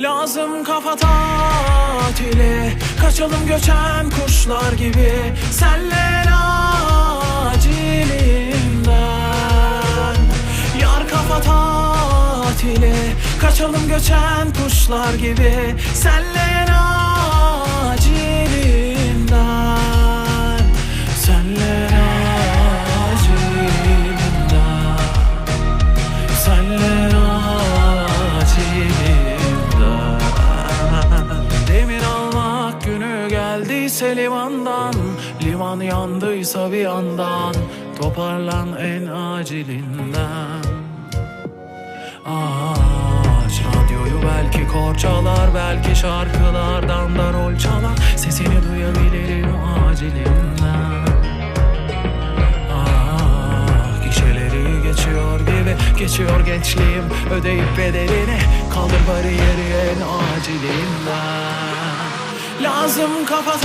Lazım kafa tatili Kaçalım göçen kuşlar gibi. Senle acilinden Yar kafa tatili Kaçalım göçen kuşlar gibi. Senle acilinden limandan Liman yandıysa bir yandan Toparlan en acilinden. Aç radyoyu belki kor çalar Belki şarkılardan da rol çalar. Sesini duyabilirim acilinden. Ah, gişeleri geçiyor gibi Geçiyor gençliğim ödeyip bedelini Kaldır bariyeri en acilinden. Lazım kafa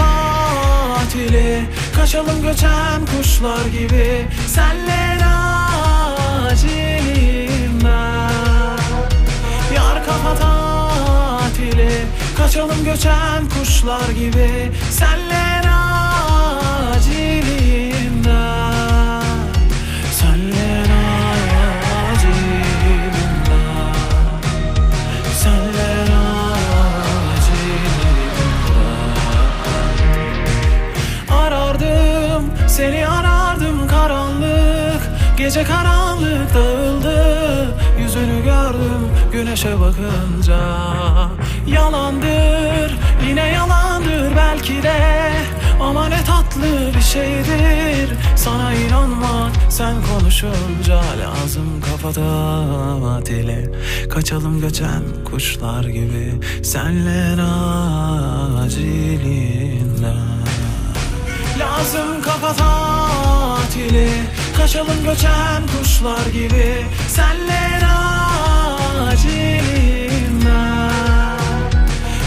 tatili Kaçalım göçen kuşlar gibi. Senle acilinden Yar kafa tatili Kaçalım göçen kuşlar gibi. Senle acilinden Gece karanlık dağıldı Yüzünü gördüm güneşe bakınca. Yalandır yine yalandır belki de Ama ne tatlı bir şeydir. Sana inanmak sen konuşunca Lazım kafada dili Kaçalım göçen kuşlar gibi Senle acilinden Kaçalım göçen kuşlar gibi. Senle acilinden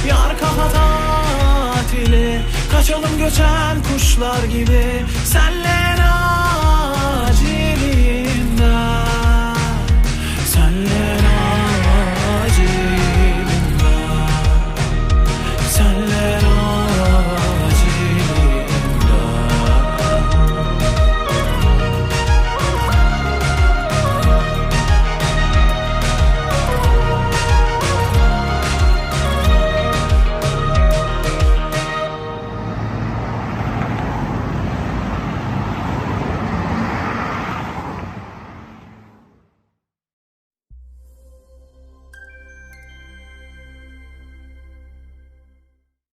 Yar kafa tatili Kaçalım göçen kuşlar gibi. Senle